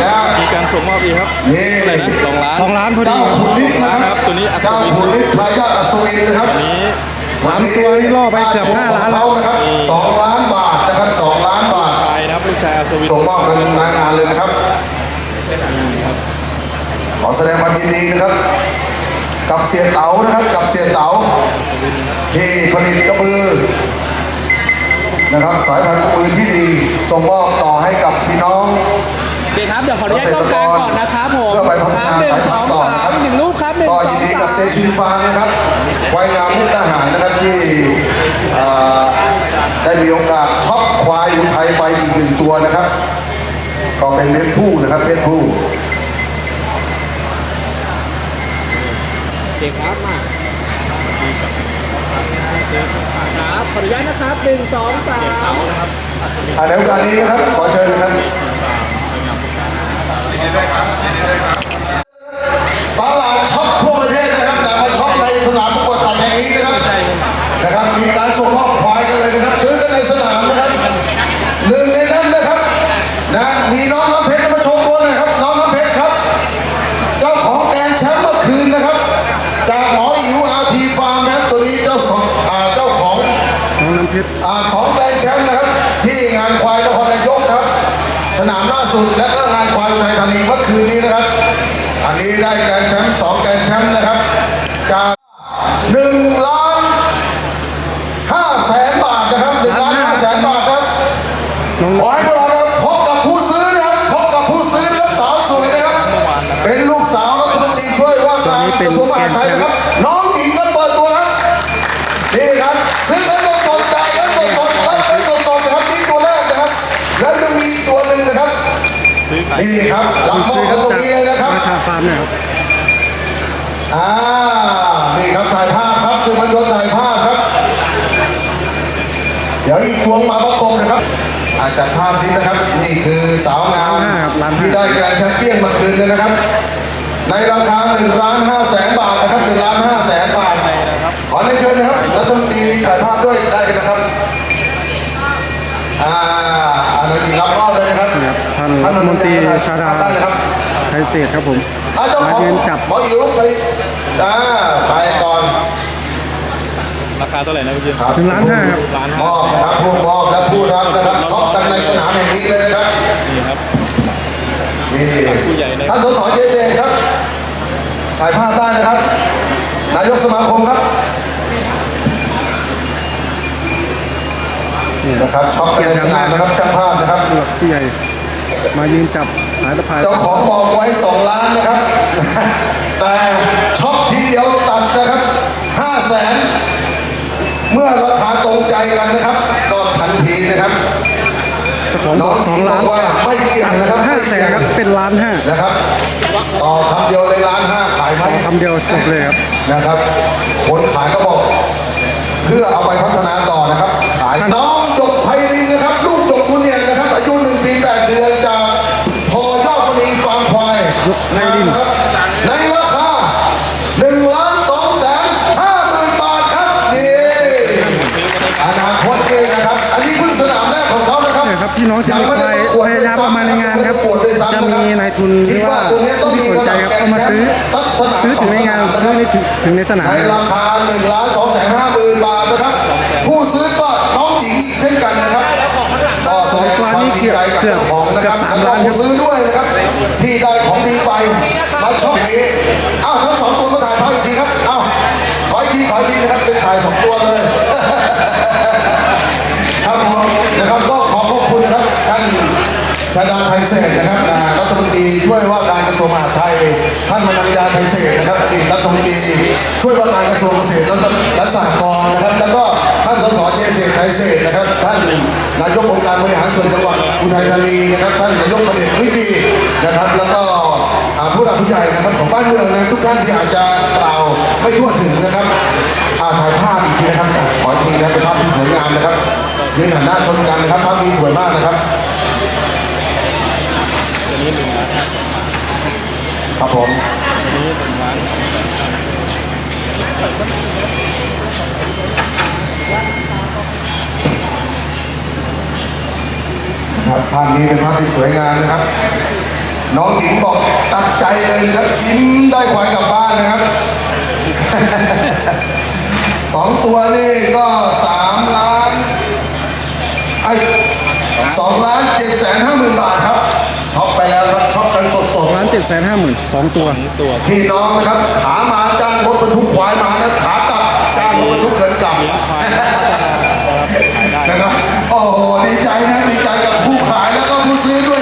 แล้วมีการส่งมอบอีกครับนี่เท่าไหร่นะสองล้านสองล้านพอดีเจ้าขุนฤทธิ์นะครับ ตัวนี้อัศเจ้าวินขุนฤทธิ์ทายาทอัศวินนะครับนี้ สามตัวนี่ล่อไปเกือบห้าล้านแล้วเขนะครับสองล้านบาทนะครับสองล้านบาท ชายนะครับลูกชายอัศวินส่งมอบเป็นรายงานเลยนะครับ ขอแสดงความยินดีนะครับ กับเสียเต๋านะครับ กับเสียเต๋าที่ผลิตกระบือนะครับ สายพันธุ์กระบือที่ดีส่งมอบต่อให้กับพี่น้อง ยวขออนุญาตกล้องกลางก่อนนะครับผมเพื่อไปพัฒนาหนึ่งสายสพันองธุ์ต่อสานะครับมหนึ่งรูปครับหนึ่งก็สอยิงนดีกับสามเตชินฟางนะครับไวงามมุกดาหารนะครับที่เอ่อได้มีโอกาสช็อปควายอุทัยไปอีกหนึ่งตัวนะครับ ก็เป็นเพชรผู้นะครับเพชรผู้โอเคครับมาครับขออนุญาตนะครับหนึ่งสองสามอ่าในโอกาสนี้นะครับ ขอเชิญนะครับ ตลาดช็อปทั่วประเทศนะครับแต่มาช็อปในสนามประกวดสัตว์แห่งนี้นะครับนะครับ มีการส่งมอบควายกันเลยนะครับ ซื้อกันในสนามนะครับหนึ่งในนั้นนะครับนะมีน้องน้ำเพชรมาโชว์ตัวหน่อยครับ น้องน้ำเพชรครับ เจ้าของแกรนด์แชมป์เมื่อคืนนะครับ จากหมออิ๋วอาทีฟาร์มนะครับตัวนี้เจ้าของอ่าเจ้าของน้องน้ำเพชรอ่าสองแกรนด์แชมป์นะครับ ที่งานควาย นามล่าสุดและก็งานควายไทัยธานีเมื่อคืนนี้นะครับ อันนี้ได้แกนแชมป์สองแกนแชมป์นะครับ จากหนึ่งล้าน นี่ครับรับมอบซื้อกันตรงจากนี้เลยนะครับราชาฟาร์มนะครับอ่านี่ครับถ่ายภาพครับสื่อมวลชนถ่ายภาพครับ เดี๋ยวอีกดวงมาประกบนะครับอาจัดภาพนี้นะครับ นี่คือสาวงามล้านห้าครับล้านห้าที่ได้แกรนด์แชมเปี้ยนเมื่อคืนเลยนะครับ ในราคา1ล้าน5แสนบาทนะครับ1ล้าน5แสนบาทขอเรียนเชิญนะครับรัฐมนตรีถ่ายภาพด้วยได้กันนะครับอ่าานรัฐมนตรีชาดาได้เลยครับไทยเศษครับผมอาเจ้าของมายืนจับหมออิ๋วไปอ่าไปก่อนราคาเท่าไหร่นะพี่ครับหนึ่งล้านห้าครับล้านห้ามอบนะครับผู้มอบและผู้รับนะครับช็อปกันในสนามแห่งนี้เลยนะครับนี่ครับนี่ผู้ใหญ่นะครับท่านสสเจเซนครับถ่ายภาพได้นะครับ นายกสมาคมครับนี่นะครับช็อปกันในสนามนะครับช่างภาพนะครับผู้หลักผู้ใหญ่ มายืนจับสายสะพาย เจ้าของบอกไว้2ล้านนะครับ แต่ช็อปทีเดียวตัดนะครับ5แสนเมื่อราคาตรงใจกันนะครับ ก็ทันทีนะครับเจ้าของบน้ออกงสหอญิงงบล้าอนกว่าไม่เกี่ยงนะครับห้าไม่แสเกี่นยงครับเป็นล้านห้านะครับ ต่อคำเดียวเลยล้านห้าขายไหมคำเดียวจบเลยครับนะครับ คนขายก็บอก เพื่อเอาไปพัฒนา ควายหยกไพรินนะครับในราคาหนึ่งล้านสองแสนห้าหมื่นบาทครับนี่อนาคตนี่นะครับ อันนี้เพิ่งสนามแรกของเขานะครับเนี่ยครับพี่น้องที่ยังมีไม่คได้วายประกวดพยายามเอามาในงานครับยังไม่ได้ประกวดด้วยซ้ำจะนะครับมีนายทุนหคิรืดอว่าว่าตัวเนี้ยต้องผู้มีที่สนใจครับเข้ามาซื้อสักสนามซื้อถึงในงานสองสนามซื้อในถึงถึงในสนามในเลยราคา1ล้าน2แสน5หมื่นบาทนะครับ ผู้ซื้อก็น้องหญิงอีกเช่นกันนะครับก็แสดงความดีใจกับเจ้าของนะครับแล้วก็ผู้ซื้อด้วยนะครับ ที่ได้ สองตัวเลยครับผมนะครับก็ขอขอบคุณนะครับท่านชาดาไทยเศษนะครับรัฐมนตรีช่วยว่าการกระทรวงมหาดไทย ท่านมนัญญาไทยเศษนะครับอดีตรัฐมนตรีช่วยว่าการกระทรวงเกษตรและสหกรณ์นะครับ แล้วก็ท่านสสเจเศษไทยเศษนะครับ ท่านนายกองค์การบริหารส่วนจังหวัดอุทัยธานีนะครับ ท่านนายกประเด็จวิดีนะครับ แล้วก็ ผู้หลักผู้ใหญ่นะครับของบ้านเมืองนะทุกท่านที่อาจจะกล่าวไม่ทั่วถึงนะครับอาถ่ายภาพอีกทีนะครับขออีกทีนะเป็นภาพที่สวยงามนะครับยืนหันหน้าชนกันนะครับภาพนี้สวยมากนะครับตัวนี้หนึ่งล้านครับผมตัวนี้หนึ่งล้านสองแสนนะครับภาพนี้เป็นภาพที่สวยงามนะครับ น้องหญิงบอกตัดใจเลยนะครับยิ้มได้ควายกลับบ้านนะครับ สองตัวนี่ก็สามล้านไอ้สองล้านเจ็ดแสนห้าหมื่นบาทครับช็อปไปแล้วครับช็อปกันสดสองล้านเจ็ดแสนห้าหมื่นสองตัวพี่น้องนะครับ ขามาจ้างรถบรรทุกควายมานะขากลับจ้างรถบรรทุกเกินกลับนะครับโอ้โหดีใจนะดีใจกับผู้ขายแล้วก็ผู้ซื้อด้วย